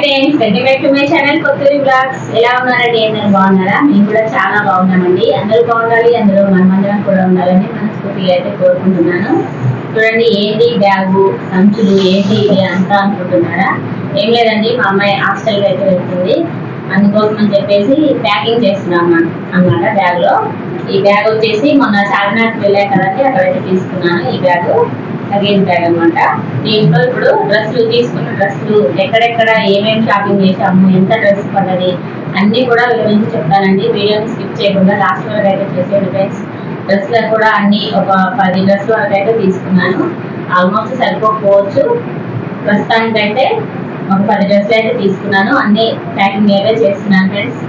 Friends welcome back to my channel Kothuri blogs ఎలా ఉన్నారండి? అందరూ బాగున్నారా? మేము కూడా చాలా బాగున్నామండి. అందరూ బాగుండాలి అందరూ మనమందరం కూడా ఉండాలని మనస్ఫూర్తిగా అయితే కోరుకుంటున్నాను. చూడండి ఏంటి బ్యాగు సంచులు ఏంటి ఇది అంతా అనుకుంటున్నారా? ఏం లేదండి మా అమ్మాయి హాస్టల్కి అయితే వెళ్తుంది. అందుకోసం అని చెప్పేసి ప్యాకింగ్ చేస్తున్నాం అన్నమాట బ్యాగ్లో. ఈ బ్యాగ్ వచ్చేసి మొన్న చార్మినార్కి వెళ్ళాం కదండి అక్కడైతే తీసుకున్నాను ఈ బ్యాగ్. లగేజ్ బ్యాగ్ అనమాట దీంట్లో ఇప్పుడు డ్రెస్సులు తీసుకున్న డ్రెస్సులు ఎక్కడెక్కడ ఏమేమి షాపింగ్ చేసాము ఎంత డ్రెస్ పడ్డది అన్ని కూడా వివరించి చెప్తానండి. వీడియోని స్కిప్ చేయకుండా లాస్ట్ వరకు అయితే చేసేది ఫ్రెండ్స్. డ్రెస్సులు కూడా అన్ని ఒక పది డ్రెస్ వరకు అయితే తీసుకున్నాను. ఆల్మోస్ట్ సరిపోకపోవచ్చు. ప్రస్తుతానికైతే ఒక పది డ్రెస్సులు అయితే తీసుకున్నాను. అన్ని ప్యాకింగ్ అయితే చేస్తున్నాను ఫ్రెండ్స్.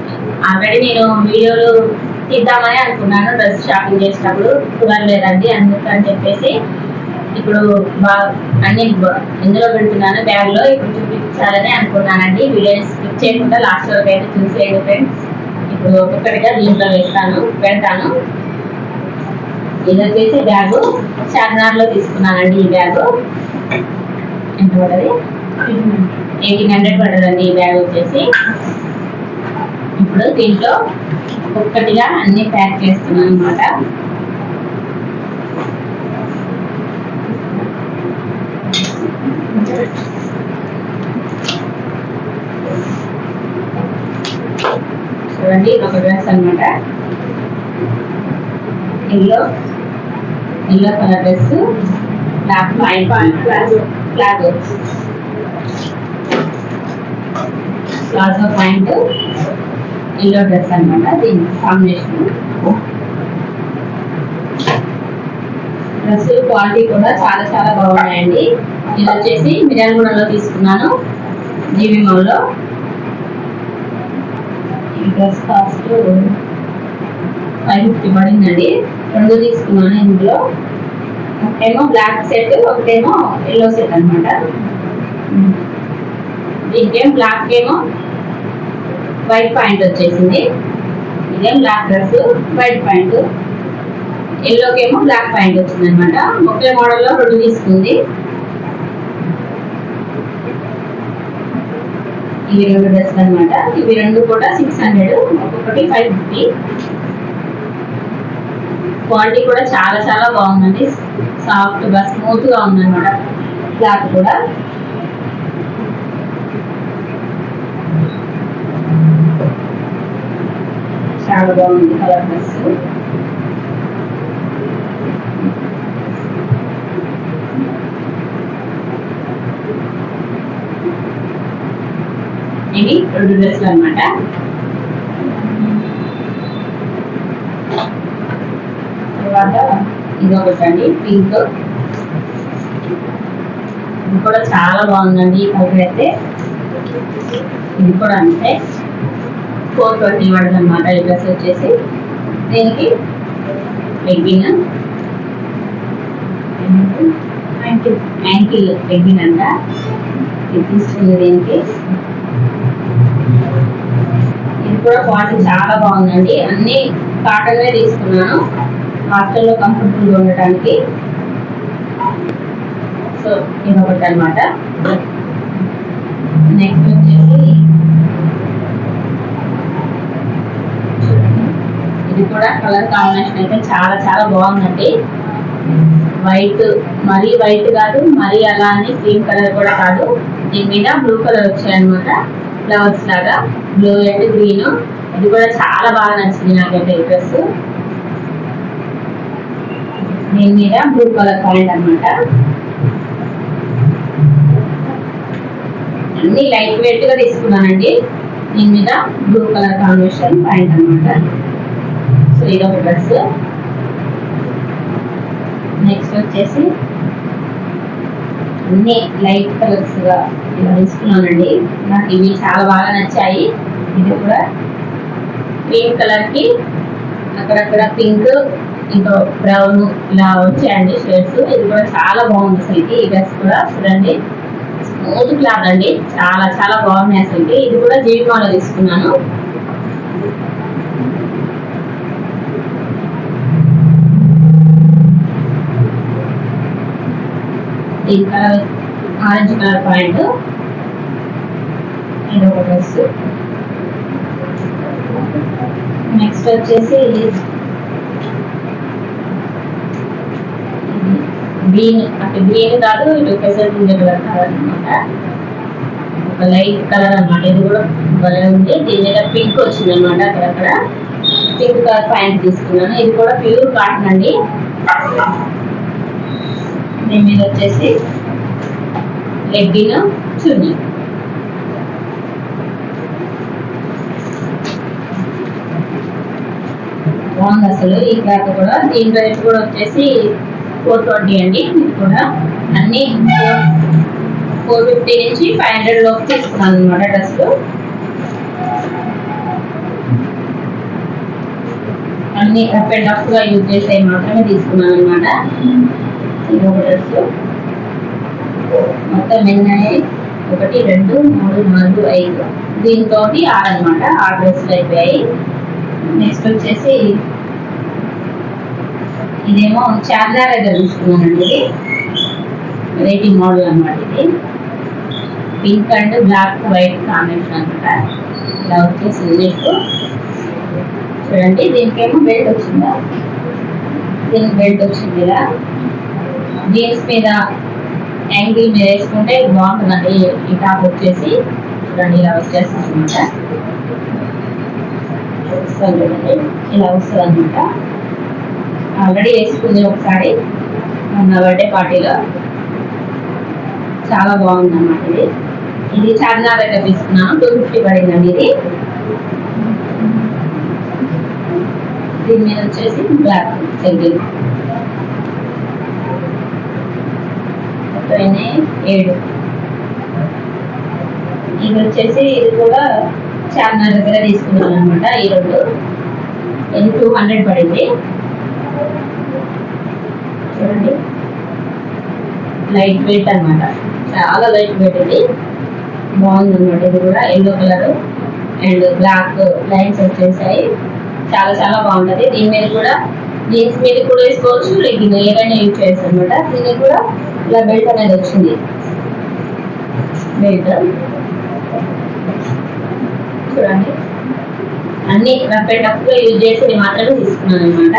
ఆల్రెడీ నేను వీడియోలు తీద్దామని అనుకున్నాను డ్రెస్ షాపింగ్ చేసినప్పుడు కుదరలేదండి అందుకని చెప్పేసి ఇప్పుడు బాగా అన్ని ఎందులో పెడుతున్నాను బ్యాగ్లో ఇప్పుడు చూపించాలని అనుకున్నానండి. వీడియో స్కిప్ చేయకుండా లాస్ట్ వరకు అయితే చూసేయండి ఫ్రెండ్స్ ఇప్పుడు ఒక్కొక్కటిగా దీంట్లో వేస్తాను పెడతాను. ఇది వచ్చేసి బ్యాగు. చార్మినార్లో తీసుకున్నానండి ఈ బ్యాగు. ఎంత పడది ఎయిటీన్ హండ్రెడ్ పడదండి ఈ బ్యాగ్ వచ్చేసి. ఇప్పుడు దీంట్లో ఒక్కొక్కటిగా అన్ని ప్యాక్ చేస్తున్నాను అనమాట చూడండి ఇది ఒక డ్రెస్ అనమాట yellow yellow colour dress black white palazzo palazzo palazzo pant yellow dress అనమాట దీని కాంబినేషన్ డ్రెస్ క్వాలిటీ కూడా చాలా చాలా బాగున్నాయండి. ఇది వచ్చేసి మిర్యాలగూడలో తీసుకున్నాను జీవి మాల్లో. ఈ కాస్ట్ ఫైవ్ ఫిఫ్టీ పడిందండి రెండు తీసుకున్నాను ఇందులో. ఒకటేమో బ్లాక్ సెట్ ఒకటేమో ఎల్లో సెట్ అనమాట దీనికేం బ్లాక్ ఏమో వైట్ పాయింట్ వచ్చేసింది. ఇదేం బ్లాక్ డ్రెస్ వైట్ పాయింట్ ఎల్లోకేమో బ్లాక్ పాయింట్ వచ్చింది అనమాట ఒకే మోడల్లో రెండు తీసుకుంది. ఇవి రెండు డ్రెస్ అనమాట ఇవి రెండు కూడా సిక్స్ హండ్రెడ్ ఒక్కొక్కటి ఫైవ్ ఫిఫ్టీ క్వాలిటీ కూడా చాలా చాలా బాగుందండి. సాఫ్ట్గా స్మూత్గా ఉందన్నమాట. క్లాత్ కూడా. చాలా బాగుంది కలర్ డ్రెస్ ఇవి రెండు డ్రెస్లు అనమాట తర్వాత ఇది ఒకటి అండి పింక్. ఇది కూడా చాలా బాగుందండి కలర్ అయితే. ఇది కూడా అంతే. ఫోర్ ట్వంటీ పడదు అనమాట ఈ డ్రెస్ వచ్చేసి. దీనికి లెగ్గిన్. యాంకిల్ లెగ్గిన్ అంట. ఇది తీసుకుంది దీనికి. కూడా క్వాలిటీ చాలా బాగుందండి అన్ని కాటన్ తీసుకున్నాను. హాస్టల్లో కంఫర్టబుల్గా ఉండటానికి. సో ఇది ఒకటి అనమాట నెక్స్ట్ వచ్చేసి ఇది కూడా కలర్ కాంబినేషన్ అయితే చాలా చాలా బాగుందండి. వైట్ మరీ వైట్ కాదు మరీ అలా అని క్రీమ్ కలర్ కూడా కాదు. దీని మీద బ్లూ కలర్ వచ్చాయన్నమాట. ఫ్లవర్స్ లాగా బ్లూ అండ్ గ్రీన్ ఇది కూడా చాలా బాగా నచ్చింది నాకైతే ఈ డ్రెస్. దీని మీద బ్లూ కలర్ ప్యాంట్ అనమాట అన్ని లైట్ వెయిట్గా తీసుకున్నానండి. దీని మీద బ్లూ కలర్ కాంబినేషన్ ప్యాంట్ అనమాట సో ఇది ఒక డ్రెస్. నెక్స్ట్ వచ్చేసి అన్ని లైట్ కలర్స్గా ఇలా తీసుకున్నానండి నాకు ఇవి చాలా బాగా నచ్చాయి. ఇది కూడా క్రీమ్ కలర్కి అక్కడక్కడ పింక్ ఇంకో బ్రౌన్ ఇలా వచ్చాయండి షేడ్స్ ఇది కూడా చాలా బాగుంది అసలుకి. ఈ డ్రెస్ కూడా చూడండి. స్మూత్ క్లాత్ అండి. చాలా చాలా బాగున్నాయి అసలుకి. ఇది కూడా జీవితంలో తీసుకున్నాను. Orange colour point. ఇది ఒక డ్రెస్. నెక్స్ట్ వచ్చేసి గ్రీన్ అంటే గ్రీన్ కాదు ఇటు పెసర్ కలర్ ఒక లైట్ కలర్ అనమాట ఇది కూడా భలే ఉంది. దీని మీద పింక్ వచ్చింది అనమాట అక్కడక్కడ. పింక్ కలర్ ప్యాంట్ తీసుకున్నాను. ఇది కూడా ప్యూర్ కాటన్ అండి. దీని మీద వచ్చేసి లెగ్గిన్ చున్నీ. బాగుంది అసలు ఈ క్లాత్ కూడా. దీని రేట్ కూడా వచ్చేసి ఫోర్ ట్వంటీ అండి. ఇది కూడా అన్ని ఫోర్ ఫిఫ్టీ నుంచి ఫైవ్ హండ్రెడ్ లోపు తీసుకున్నాను అనమాట డ్రెస్ అన్ని రఫ్ అండ్ రఫ్గా యూజ్ చేసే మాత్రమే తీసుకున్నాను అనమాట ఇది మొత్తం ఎన్నాయి ఒకటి రెండు మూడు నాలుగు ఐదు. దీంతో ఆరు అనమాట ఆరు డ్రెస్సులు అయిపోయాయి నెక్స్ట్ వచ్చేసి ఇదేమో చార్జార్ దగ్గర చూసుకున్నానండి. ఇది రేటింగ్ మోడల్ అనమాట ఇది. Pink and black white combination అనమాట ఇలా వచ్చేసింది మీకు చూడండి. దీనికేమో బెల్ట్ వచ్చిందా? దీనికి బెల్ట్ వచ్చింది ఇలా జీన్స్ మీద యాంగిల్ మీద వేసుకుంటే బాగుంటుందండి. ఈ టాప్ వచ్చేసి చూడండి ఇలా వచ్చేస్తుంది అనమాట వస్తుంది చూడండి ఇలా వస్తుంది అనమాట ఆల్రెడీ వేసుకుంది ఒకసారి. మొన్న బర్త్డే పార్టీలో. చాలా బాగుంది అనమాట ఇది. ఇది చార్మినార్ అయితే తీసుకున్నాను. టూ ఫిఫ్టీ పడిందండి ఇది. దీని మీద వచ్చేసి బ్లాక్ సెగ్గిల్ మొత్తమైనాయి ఏడు. ఇది వచ్చేసి ఇది కూడా చార్మినార్ దగ్గర తీసుకున్నాను అనమాట ఈ రెండు. ఇది టూ హండ్రెడ్ పడింది. చూడండి. లైట్ వెయిట్ అనమాట చాలా లైట్ వెయిట్ ఇది. బాగుంది అనమాట ఇది కూడా yellow colour. And black lines వచ్చేసాయి. చాలా చాలా బాగుంటుంది. దీని మీద కూడా జీన్స్ మీద కూడా వేసుకోవచ్చు లైక్ ఏదైనా యూజ్ చేయొచ్చు అనమాట దీనికి కూడా ఇట్లా బెల్ట్ అనేది వచ్చింది. బెల్ట్ చూడండి. అన్ని రఫ్ అండ్ టఫ్ యూజ్ చేసి మాత్రమే తీసుకున్నాను అనమాట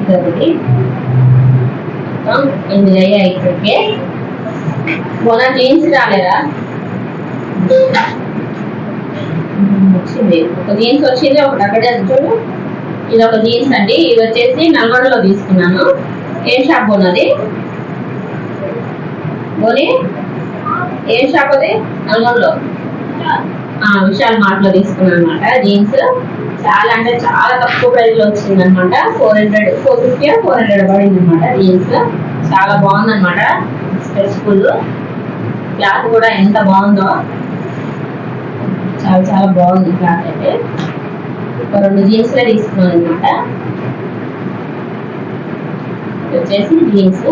ఇదొకటి. ఎనిమిది అయ్యాయి ఇప్పటికే. మొన్న జీన్స్ రాలేదా? వచ్చింది ఒక జీన్స్ వచ్చింది ఒకటి అక్కడే చూడు. ఇది ఒక జీన్స్ అండి. ఇది వచ్చేసి నల్గొండలో తీసుకున్నాను. ఏం షాప్ ఉన్నది బోని? ఏం షాప్ అది? నల్గొండలో? ఆ, విశాల్ మార్ట్లో తీసుకున్నాను అనమాట జీన్స్. చాలా అంటే చాలా తక్కువ ప్రైస్లో వచ్చింది అనమాట four hundred four fifty four hundred పడింది అనమాట జీన్స్. చాలా బాగుంది అనమాట స్ట్రెచ్ఫుల్ క్లాత్ కూడా ఎంత బాగుందో. చాలా చాలా బాగుంది క్లాత్ అయితే. ఒక రెండు జీన్స్ తీసుకున్నాను అనమాట వచ్చేసి జీన్స్.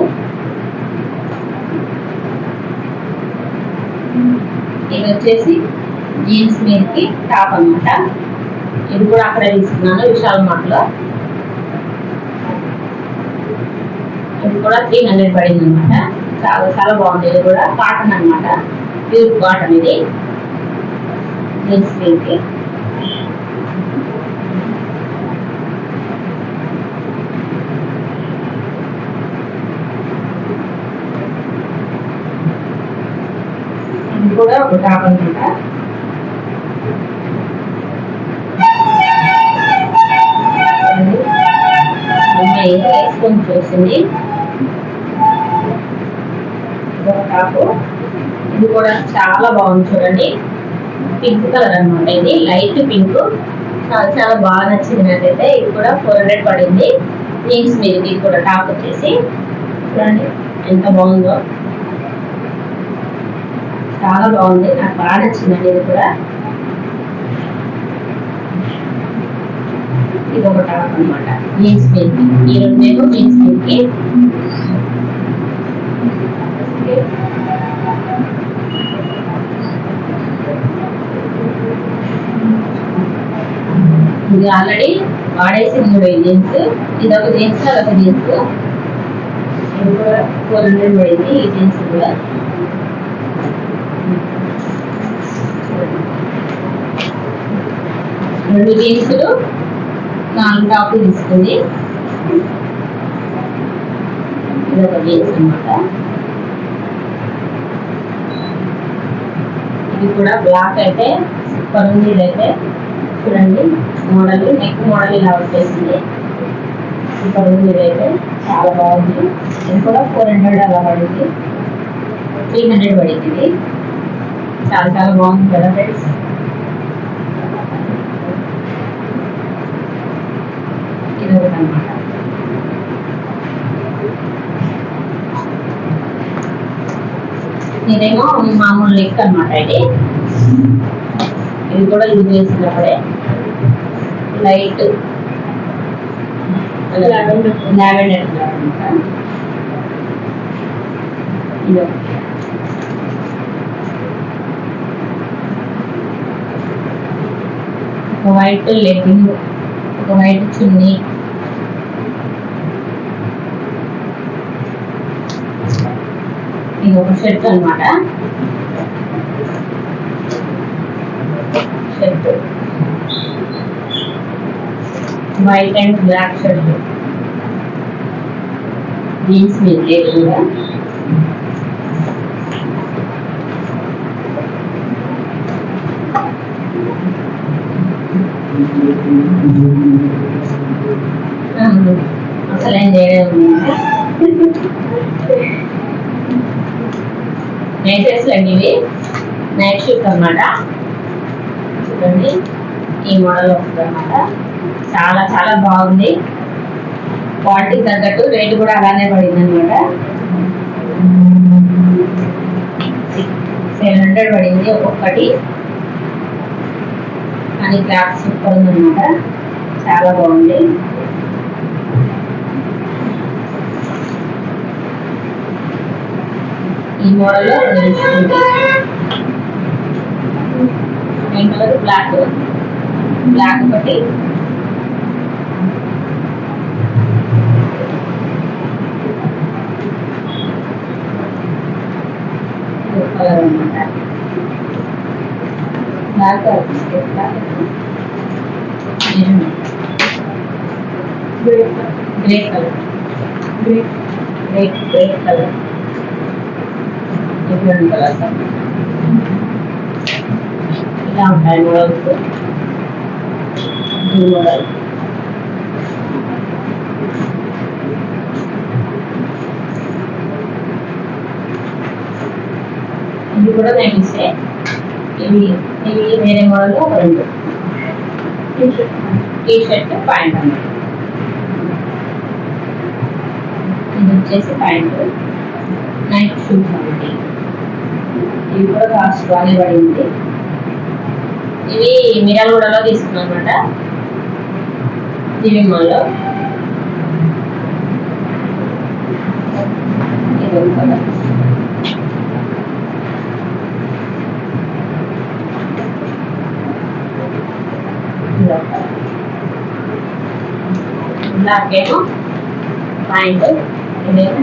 ఇది వచ్చేసి జీన్స్ మీదకి టాప్ అన్నమాట. ఇది కూడా అక్కడే తీసుకున్నాను విశాల్ మార్ట్లో. ఇది కూడా త్రీ హండ్రెడ్ పడింది అనమాట చాలా చాలా బాగుంది. ఇది కూడా కాటన్ అనమాట ప్యూర్ కాటన్ ఇది. ఇది కూడా ఒక టాప్ అనమాట అమ్మాయి వేసుకొని చూసింది టాప్. ఇది కూడా చాలా బాగుంది చూడండి. పింక్ కలర్ అనమాట ఇది లైట్ పింక్ చాలా చాలా బాగా నచ్చింది నాకైతే ఇది కూడా ఫోర్ హండ్రెడ్ పడింది. జీన్స్ మీద ఇది కూడా టాప్ వచ్చేసి చూడండి ఎంత బాగుందో. చాలా బాగుంది. నాకు బాగా నచ్చిందండి ఇది కూడా. ఇది ఒక టాప్ అనమాట జీన్స్ మీద ఈ రెండేమో జీన్స్ మీదకి ఇది ఆల్రెడీ వాడేసి మూడు ఈ జీన్స్ ఇది ఒక జీన్స్ అదొక జీన్స్ ఇది కూడా ఫోర్ హండ్రెడ్ పడింది ఈ జీన్స్ కూడా. రెండు జీన్సులు నాలుగు టాపులు తీసుకుంది ఇది ఒక జీన్స్ అనమాట ఇది కూడా బ్లాక్ అయితే సూపర్ ఉంది ఇదైతే చూడండి. మోడల్ నెక్ మోడల్ ఇలా వచ్చేసింది. ఇక్కడ ఉంది అయితే చాలా బాగుంది. ఇది కూడా ఫోర్ హండ్రెడ్ అలా పడింది. త్రీ హండ్రెడ్ పడింది ఇది. చాలా చాలా బాగుంది కదా ఫ్రెండ్స్ ఇది ఒకటి అనమాట ఇదేమో మామూలు లెక్క అనమాట ఇది. ఇది కూడా యూజ్ చేసినప్పుడే. లైట్ లావెండర్ ఇది. ఒక వైట్ లెగ్గింగ్ ఒక వైట్ చున్నీ. ఇది ఒక షర్ట్ అనమాట shirt white and black shirt jeans మీద లేదు కూడా అవును. అసలు ఏం చేయలేదు నైట్ డ్రెస్లు అండి ఇవి నైట్ షూట్ అన్నమాట ఉంటుంది. ఈ మోడల్ వస్తుంది అనమాట చాలా చాలా బాగుంది. క్వాలిటీ తగ్గట్టు రేటు కూడా అలానే పడింది అనమాట సెవెన్ హండ్రెడ్ పడింది ఒక్కొక్కటి. కానీ క్లాత్ సూపర్ ఉందన్నమాట చాలా బాగుంది. ఈ మోడల్ తెలుస్తుంది మెయిన్ కలర్ బ్లాక్ బ్లాక్ ఒకటి కలర్ అనమాట black biscuit black grey colour grey grey grey colour different colours ఇలా ఉంటాయి మోడల్స్ బ్లూ మోడల్ ఇది కూడా నైన్సే ఇవి ఇవి వేరే మోడల్ ఒక రెండు టీ షర్ట్ ప్యాంట్ అన్నమాట ఇది వచ్చేసి ప్యాంట్ నైట్ షూస్ ఒకటి ఇవి కూడా కాస్ట్ బాగానే పడింది ఇవి మిరాలగూడలో తీసుకున్నాం అనమాట దివి మాల్లో బ్లాక్ ఏమో ప్యాంట్. ఇదేమో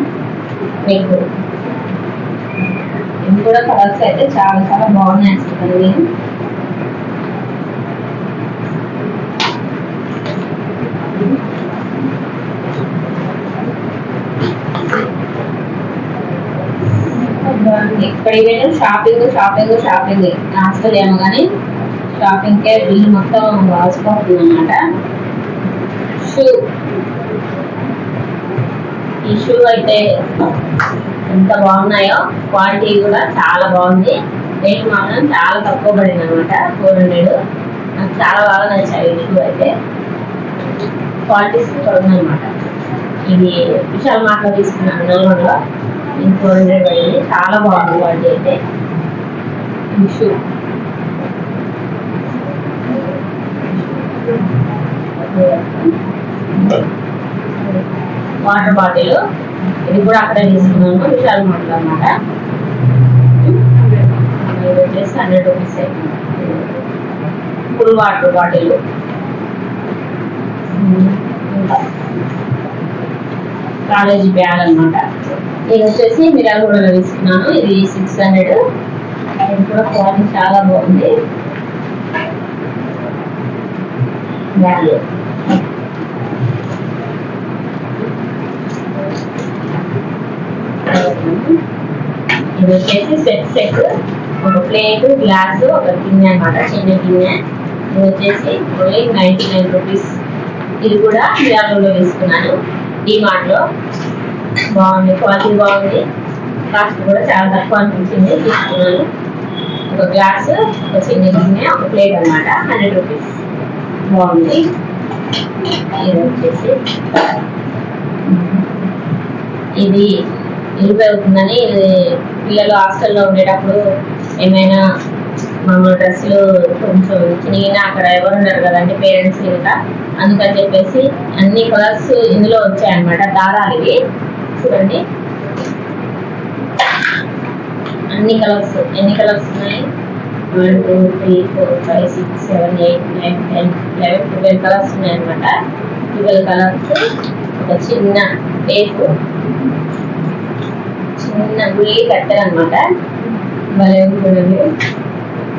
నెక్ ఇవి కూడా కలర్స్ అయితే చాలా చాలా బాగున్నాయి అసలు నేను ఎక్కడికి షాపింగ్ షాపింగ్ షాపింగ్ హాస్టల్ ఏమో కానీ షాపింగ్కే బిల్లు మొత్తం రాసిపోతుంది అనమాట షూ ఈ షూ అయితే ఎంత బాగున్నాయో క్వాలిటీ కూడా చాలా బాగుంది. రేట్ మాత్రం చాలా తక్కువ పడింది అనమాట ఫోర్ హండ్రెడ్ నాకు చాలా బాగా నచ్చాయి ఈ షూ అయితే. క్వాలిటీ సూపర్ ఉందన్నమాట ఇది విశాల్ మార్ట్లో తీసుకున్నాను నల్గొండలో. ఇంకో హండ్రెడ్ పడింది చాలా బాగుంది వాటి అయితే. Issue water bottle. ఇది కూడా అక్కడ తీసుకున్నాను. విశాల్ మోడల్ అనమాట ఇది వచ్చేసి hundred rupees full water bottle. College bag అన్నమాట. ఇది వచ్చేసి మిరాగూడలో తీసుకున్నాను ఇది సిక్స్ హండ్రెడ్ అది కూడా క్వాలిటీ చాలా బాగుంది. వాల్యూ ఇది వచ్చేసి సెట్ సెట్ ఒక ప్లేట్ గ్లాస్ ఒక గిన్నె అన్నమాట. చిన్న గిన్నె. ఇది వచ్చేసి ఓన్లీ నైంటీ నైన్ రూపీస్ ఇది కూడా మిరాగూడలో తీసుకున్నాను డిమార్ట్లో. బాగుంది. క్వాలిటీ బాగుంది. కాస్ట్ కూడా చాలా తక్కువ అనిపించింది. తీసుకున్నాను. ఒక గ్లాస్ ఒక చిన్న చిన్న ఒక ప్లేట్ అన్నమాట. Hundred rupees. బాగుంది. ఇది వచ్చేసి. ఇది ఇరుగు అవుతుందని ఇది పిల్లలు హాస్టల్లో ఉండేటప్పుడు ఏమైనా మామూలు డ్రెస్సులు కొంచెం చిన్న అక్కడ ఎవరు ఉన్నారు కదండి పేరెంట్స్ ఇంకా అందుకని చెప్పేసి అన్ని కలర్స్ ఇందులో వచ్చాయన్నమాట. దారాలు ఇవి. చూడండి. అన్ని కలర్స్ ఎన్ని కలర్స్ ఉన్నాయి? One two three four five six seven eight nine ten eleven twelve colours ఉన్నాయి అనమాట ట్వెల్వ్ కలర్స్ ఒక చిన్న టేపు చిన్న గుళ్ళి కట్టారు అనమాట భలే చూడండి.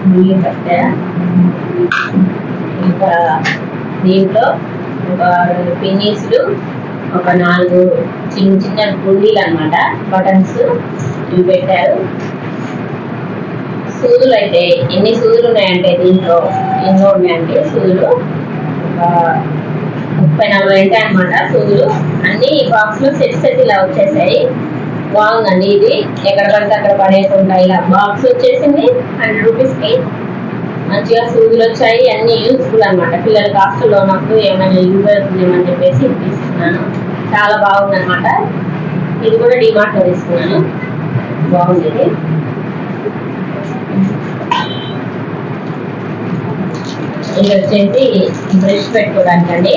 గుళ్ళి కట్టారా ఇంకా దీంట్లో ఒక రెండు ఒక నాలుగు చిన్న చిన్న గుండీలు అనమాట బటన్స్ ఇవి పెట్టారు. సూదులు అయితే ఎన్ని సూదులు ఉన్నాయంటే దీంట్లో ఎన్నో ఉన్నాయంటే సూదులు. ఒక ముప్పై నలభై ఉంటాయి అనమాట సూదులు. అన్ని బాక్స్లో సెట్ సెట్ ఇలా వచ్చేసాయి. బాగుందండి ఇది. ఎక్కడ పడితే అక్కడ పడేయకుండా ఇలా బాక్స్ వచ్చేసింది. హండ్రెడ్ రూపీస్కి. మంచిగా సూదులు వచ్చాయి. అన్ని యూస్ఫుల్ అనమాట పిల్లలకి హాస్టల్లో ఉన్నప్పుడు ఏమైనా యూజ్ అవుతుందేమని చెప్పేసి తీసుకున్నాను చాలా బాగుంది అనమాట ఇది కూడా డిమార్ట్లో తీసుకున్నాను. బాగుంది ఇది. ఇది వచ్చేసి బ్రష్ పెట్టుకోవడానికి అండి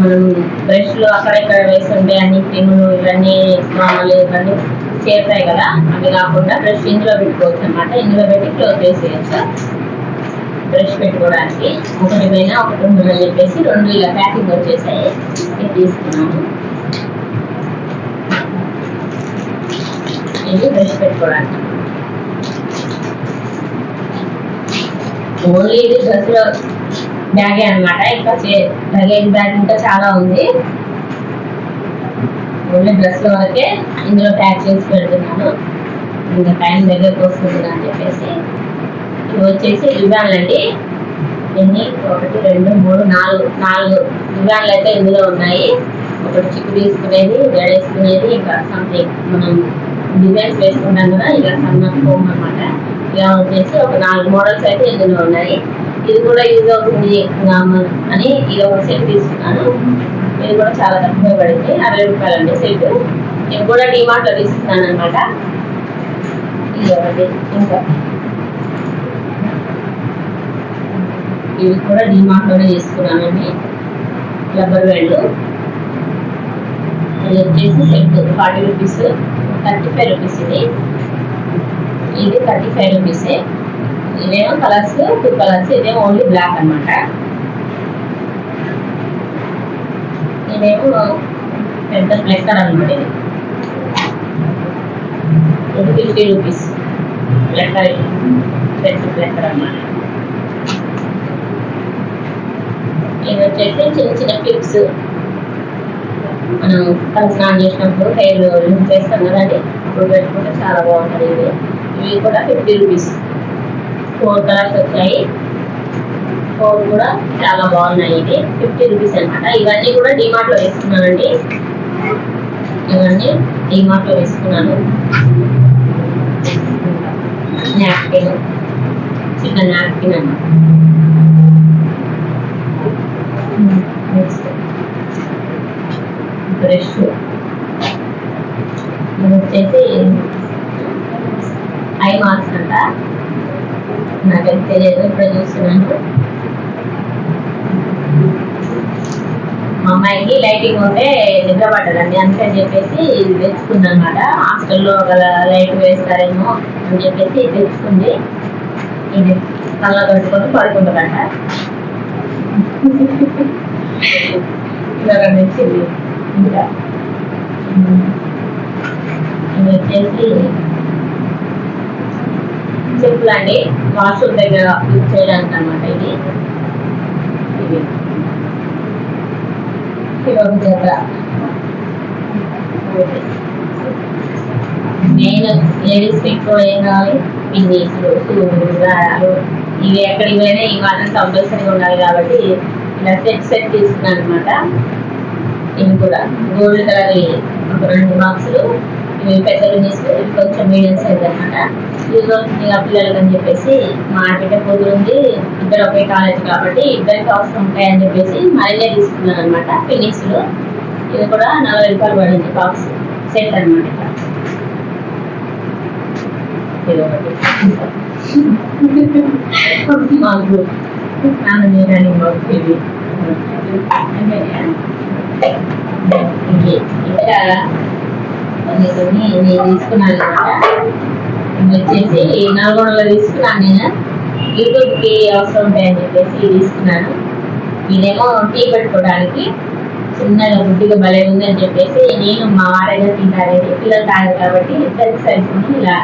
మనం బ్రష్లో అక్కడ ఇక్కడ వేస్తుంటే అన్ని క్రిములు ఇవన్నీ మామూలు ఇవన్నీ చేరుతాయి కదా. అవి కాకుండా బ్రష్ ఇందులో పెట్టుకోవచ్చు అనమాట ఇందులో పెట్టి క్లోజ్ చేసేయచ్చు. బ్రష్ పెట్టుకోవడానికి. ఒకటి పైన ఒకటి ఉంటుందని చెప్పేసి రెండు ఇలా ప్యాకింగ్ వచ్చేసాయి. తీసుకున్నాము. దీన్ని పెట్టుకోవడానికి. ఓన్లీ ఇది డ్రెస్లో బ్యాగే అనమాట ఇంకా లగేజ్ బ్యాగ్ ఇంకా చాలా ఉంది. ఓన్లీ డ్రెస్లో వరకే ఇందులో ప్యాక్ చేసి పెడుతున్నాను. ఇంకా టైం దగ్గరకు వస్తుంది అని చెప్పేసి. ఇవి వచ్చేసి రిబాన్లు అండి. ఎన్ని? ఒకటి రెండు మూడు నాలుగు. నాలుగు రిబాన్లు అయితే ఇందులో ఉన్నాయి. ఒకటి చిక్కు తీసుకునేది జడేసుకునేది ఇంకా సంథింగ్ మనం డిజైన్స్ వేసుకుంటాం కదా ఇలా సన్న ఫోమ్ అనమాట ఇలా వచ్చేసి ఒక నాలుగు మోడల్స్ అయితే ఇందులో ఉన్నాయి. ఇది కూడా యూజ్ అవుతుంది అని ఇది ఒక సెట్ తీసుకున్నాను. ఇది కూడా చాలా తక్కువ పడింది అరవై రూపాయలు అండి సెట్ నేను కూడా డిమార్ట్లో తీసుకున్నాను అనమాట ఇది ఒకటి ఇంకా. ఇవి కూడా డిమార్ట్లోనే తీసుకున్నానండి. రబ్బర్ బ్యాండ్ ఇది వచ్చేసి set forty rupees thirty five rupees ఇది. ఇది థర్టీ ఫైవ్ రూపీస్. ఇవేమో కలర్స్ టూ కలర్స్ ఇదేమో ఓన్లీ బ్లాక్ అనమాట ఇదేమో పెద్ద ప్లెక్కర్ అనమాట ఇది. ఇది ఫిఫ్టీ రూపీస్. ప్లెక్కర్ పెద్ద ప్లెక్కర్ అన్నమాట. ఇది వచ్చేసి చిన్న చిన్న క్లిప్స్. మనం తల స్నానం చేసినప్పుడు హెయిర్ యూజ్ చేస్తాం అది? ఇప్పుడు పెట్టుకుంటే చాలా బాగుంటుంది ఇది. ఇవి కూడా ఫిఫ్టీ రూపీస్ ఫోర్ కలర్స్ వచ్చాయి. ఫోర్ కూడా చాలా బాగున్నాయి ఇది ఫిఫ్టీ రూపీస్ అనమాట ఇవన్నీ కూడా డిమార్ట్లో వేసుకున్నానండి. ఇవన్నీ డిమార్ట్లో వేసుకున్నాను. నాప్కిన్ చిన్న నాప్కిన్ అన్నమాట నెక్స్ట్ బ్రష్ ఇది వచ్చేసి ఐ మార్క్స్ అంట. నాకైతే తెలియదు ఇప్పుడు చూస్తున్నాను. మా అమ్మాయికి లైటింగ్ ఉంటే నిద్ర పట్టదండి. అందుకని చెప్పేసి ఇది తెచ్చుకుంది అనమాట హాస్టల్లో ఒక లైట్ వేస్తారేమో అని చెప్పేసి తెచ్చుకుంది. ఇది కళ్ళ కట్టుకొని పడుకుంటుందంట. జ్వరం వచ్చింది వచ్చేసి చెప్పులు అండి. వాష్రూమ్ దగ్గర యూజ్ చేయడానికి అనమాట ఇది. ఇది ఇది మెయిన్ లేడీస్ ఎక్కువ ఏం కావాలి? పిన్నీస్ దారాలు ఇవి ఎక్కడికి పోయినా ఈ మాత్రం కంపల్సరీగా ఉండాలి కాబట్టి ఇలా సెట్ సెట్ తీసుకున్నాను అనమాట ఇవి కూడా గోల్డ్ కలర్ ఒక రెండు బాక్సులు ఇవి పెద్ద తీసుకుని కొంచెం మీడియం సైజ్ అనమాట యూజ్ అవుతుంది పిల్లలకి అని చెప్పేసి మా ఆడబిడ్డ కూతురు ఉంది ఇద్దరు ఒకే కాలేజ్ కాబట్టి ఇద్దరికి అవసరం ఉంటాయని చెప్పేసి మళ్ళీ తీసుకున్నాను అనమాట లో ఇది కూడా నలభై రూపాయలు పడింది బాక్స్ సెట్ అనమాట ఇది ఒకటి. మాకు స్నానం చేయడానికి కొన్ని కొన్ని నేను తీసుకున్నాను అనమాట. ఇవి వచ్చేసి నల్గొండలో తీసుకున్నాను నేను. యూట్యూబ్కి అవసరం ఉంటాయని చెప్పేసి తీసుకున్నాను. ఇదేమో టీ పెట్టుకోవడానికి చిన్నగా గుడ్డిగా భలే ఉందని చెప్పేసి నేను మా వారైనా తింటారని పిల్లలు తాగారు కాబట్టి ఇద్దరికి సరిపోను ఇలా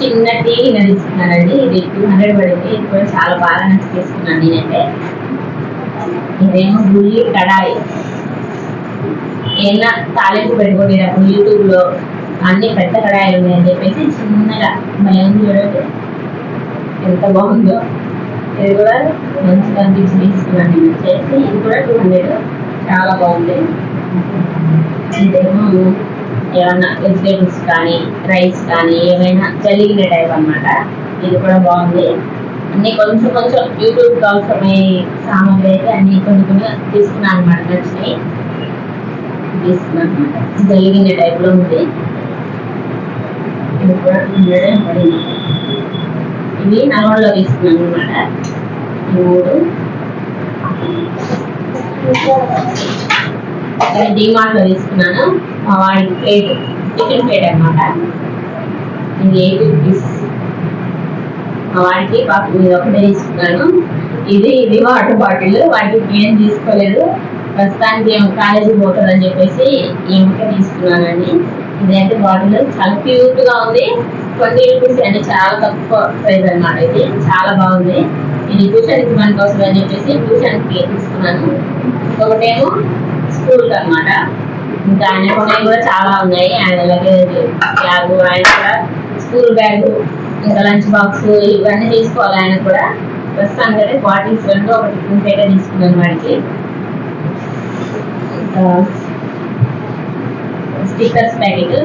చిన్న టీ నేను తీసుకున్నానండి. ఇది టూ హండ్రెడ్ పడింది. ఇది కూడా చాలా బాగా నచ్చి తీసుకున్నాను నేనైతే. ఇదేమో గుళ్ళి కడాయి. ఏదైనా తాలింపు పెట్టుకునేటప్పుడు యూట్యూబ్లో అన్ని పెద్ద కడాయిలు ఉన్నాయని చెప్పేసి చిన్నగా భయం ఏం చూడండి ఎంత బాగుందో ఇది కూడా మంచిగా అనిపించి తీసుకున్నాను చేసి ఇది కూడా టూ హండ్రెడ్ చాలా బాగుంది. ఇదేమో ఏమన్నా వెజిటేబుల్స్ కానీ రైస్ కానీ ఏమైనా చలిగిన టైప్ అనమాట ఇది కూడా బాగుంది. అన్ని కొంచెం కొంచెం యూట్యూబ్ అవసరమయ్యే సామాన్లు అయితే అన్ని కొన్ని కొన్ని తీసుకున్నాను అనమాట నచ్చినాయి తీసుకున్నాను అనమాట జరిగిన టైప్లో ఉంది ఇది కూడా పడింది ఇవి నల్గొండలో తీసుకున్నాను అనమాట ఈ మూడు డిమార్ట్లో తీసుకున్నాను మా వాడికి ప్లేట్ చికెన్ ప్లేట్ అనమాట ఇది ఎయిట్ రూపీస్ మా వాడికి పాపం ఇది ఒకటే తీసుకున్నాను ఇది ఇది వాటర్ బాటిల్ వాటికి ఏం తీసుకోలేదు ప్రస్తుతానికి ఏమో కాలేజీ పోతుందని చెప్పేసి ఏమిటే తీసుకున్నానండి. ఇదైతే బాటిల్ చాలా క్యూట్గా ఉంది. ట్వంటీ రూపీస్ అంటే చాలా తక్కువ ప్రైస్ అన్నమాట ఇది. చాలా బాగుంది. ఇది ట్యూషన్కి మనకి కోసం అని చెప్పేసి ట్యూషన్కి తీసుకున్నాను. ఒకటేమో స్కూల్ అన్నమాట. ఇంకా ఆయన కొనేవి కూడా చాలా ఉన్నాయి. ఆయన లగేజ్ బ్యాగ్ ఆయన కూడా స్కూల్ బ్యాగ్ ఇంకా లంచ్ బాక్స్ ఇవన్నీ తీసుకోవాలి ఆయన కూడా. ప్రస్తుతానికి అయితే బాటిల్స్ రెండు ఒకటి తీసుకున్నాను వాడికి. స్టిక్కర్స్ ప్యాకెట్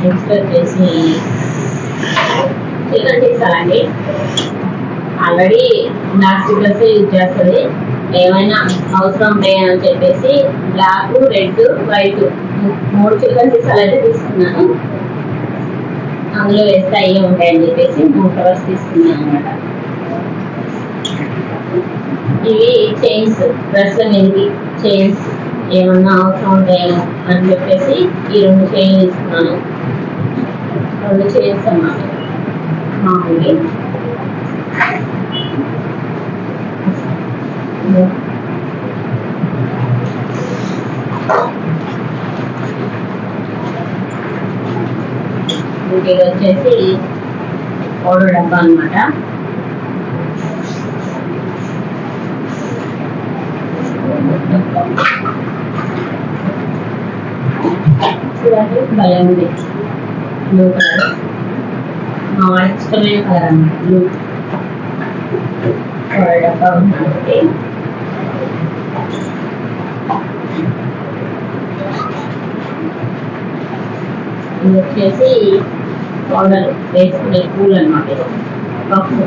నెక్స్ట్ వచ్చేసి చికెన్ తీసుకోవాలండి ఆల్రెడీ బ్లాక్ డ్రెస్ యూజ్ చేస్తుంది ఏమైనా అవసరం అని చెప్పేసి బ్లాక్ రెడ్ వైట్ మూడు చికెన్ సీసాలు అయితే తీసుకున్నాను అందులో వేస్తే అయ్యే ఉంటాయని చెప్పేసి మూడు కవర్స్ తీసుకున్నాను అనమాట ఇవి చైన్స్ డ్రెస్ల మీదకి చైన్స్ ఏమన్నా అవసరం ఉంటాయేమో అని చెప్పేసి ఈ రెండు చైన్లు ఇస్తున్నాను. రెండు చైన్స్ అన్నమాట. మామూలు ఇది వచ్చేసి పౌడర్ డబ్బా అనమాట చూడండి భలే ఉంది బ్లూ కలర్ మా వాడికి ఇష్టమైన కలర్ అన్నమాట బ్లూ పౌడర్ డబ్బా ఉంది ఇది వచ్చేసి పౌడర్ వేసుకునే పూలు అనమాట పప్పు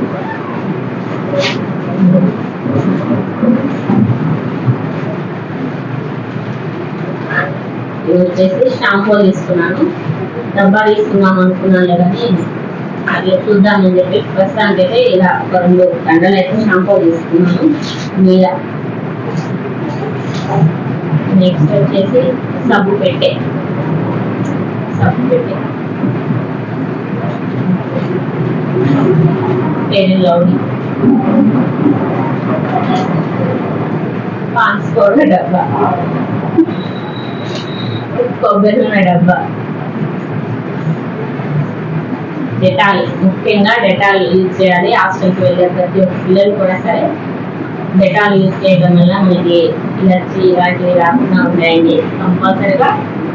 ఇది వచ్చేసి షాంపూ తీసుకున్నాను డబ్బా తీసుకున్నాం అనుకున్నాను కానీ అది చూద్దామని చెప్పి ప్రస్తుతానికి అయితే ఇలా ఒక రెండు గంటలు అయితే షాంపూ తీసుకున్నాను. మీద నెక్స్ట్ వచ్చేసి సబ్బు పెట్టే. సబ్బు పెట్టే. పేరు పాన్స్ పౌడర్ డబ్బా. కొబ్బరి నూనె డబ్బా. డెటాల్ ముఖ్యంగా డెటాల్ యూజ్ చేయాలి. హాస్టల్కి వెళ్ళే ప్రతి ఒక్క పిల్లలు కూడా సరే డెటాల్ యూజ్ చేయడం వల్ల మనకి ఎలర్జీ ఇలాంటివి రాకుండా ఉంటాయండి. కంపల్సరీగా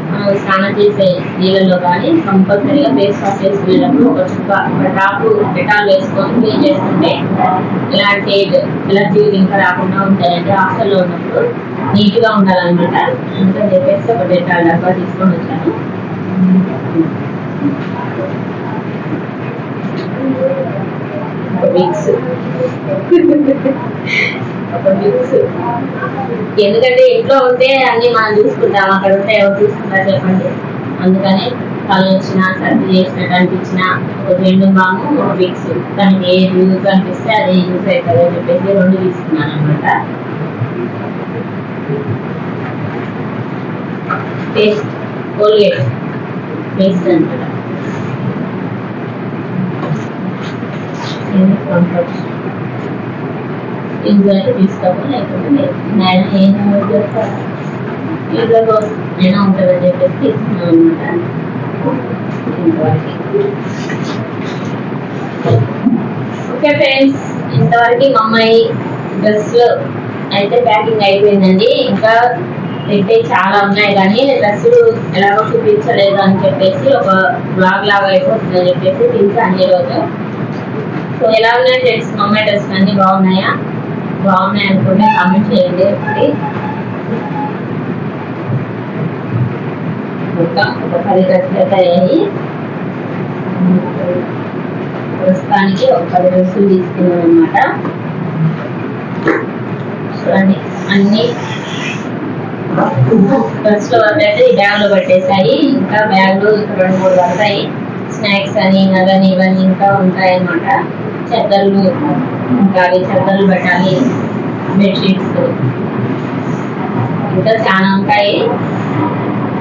మనం స్నానం చేసే నీళ్ళల్లో కానీ కంపల్సరీగా ఫేస్ వాష్ చేసుకునేటప్పుడు ఒక చుక్క ఒక డ్రాప్ డెటాల్ వేసుకొని క్లీన్ చేసుకుంటే ఇలాంటి ఎలర్జీ ఇంకా రాకుండా ఉంటాయండి హాస్టల్లో ఉన్నప్పుడు. నీట్గా ఉండాలన్నమాట. అందుకని చెప్పేసి ఒక డెటాల్ డబ్బా తీసుకొని వచ్చాను. విక్స్. ఒక విక్స్. ఎందుకంటే ఇంట్లో ఉంటే అన్ని మనం చూసుకుంటాం. అక్కడ ఉంటే ఎవరు చూసుకుంటారు చెప్పండి. అందుకని కళ్ళు వచ్చినా సర్ది చేసినట్టు అనిపించిన ఒక రెండు బాము ఒక విక్స్. దానికి ఏది యూజ్ అనిపిస్తే అదే యూజ్ అవుతుంది అని చెప్పేసి రెండు తీసుకున్నాను అనమాట పేస్ట్ కోల్గేట్ పేస్ట్ అనమాట కంఫర్ట్ ఇంట్లో లేకపోతే నేను ఏం ఇంట్లో కోసం అయినా ఉంటుందని చెప్పేసి తీసుకున్నాను అనమాట ఓకే ఫ్రెండ్స్ ఇంతవరకు మా అమ్మాయి డ్రెస్లో అయితే ప్యాకింగ్ అయిపోయిందండి. ఇంకా అయితే చాలా ఉన్నాయి కానీ డ్రెస్సులు ఎలాగో చూపించలేదు అని చెప్పేసి ఒక బ్లాగ్ లాగా అయిపోతుంది అని చెప్పేసి తీసాను ఈరోజు. సో ఎలా ఉన్నాయి ఫ్రెండ్స్? మమ్మీ డ్రెస్ అన్ని బాగున్నాయా? బాగున్నాయి అనుకుంటే కామెంట్ చేయండి ఒకటి మొత్తం ఒక పది డ్రెస్సులు అయితే అయ్యాయి. ప్రస్తుతానికి ఒక పది డ్రెస్సులు తీసుకున్నాను అనమాట చూడండి అన్ని డ్రెస్లో వరకు అయితే ఈ బ్యాగ్లో పట్టేసాయి ఇంకా బ్యాగ్లో రెండు మూడు పడతాయి స్నాక్స్ అని అవన్నీ ఇవన్నీ ఇంకా ఉంటాయి అన్నమాట చెద్దర్లు ఇంకా అవి చెద్దర్లు పెట్టాలి. బెడ్షీట్స్ ఇంకా చాలా ఉంటాయి.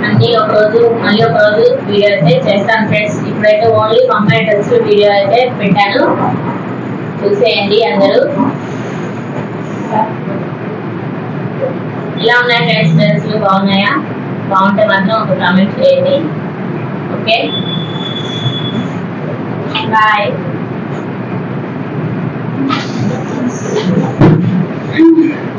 అన్ని ఒక రోజు మళ్ళీ ఒక రోజు వీడియో అయితే చేస్తాను ఫ్రెండ్స్. ఇప్పుడైతే ఓన్లీ అమ్మాయి డ్రెస్ వీడియో అయితే పెట్టాను. చూసేయండి అందరూ. ఇలా ఉన్నాయి ఫ్రెండ్స్ డ్రెస్లు బాగున్నాయా? బాగుంటే మాత్రం ఒక కామెంట్ చేయండి. Okay bye Thank you.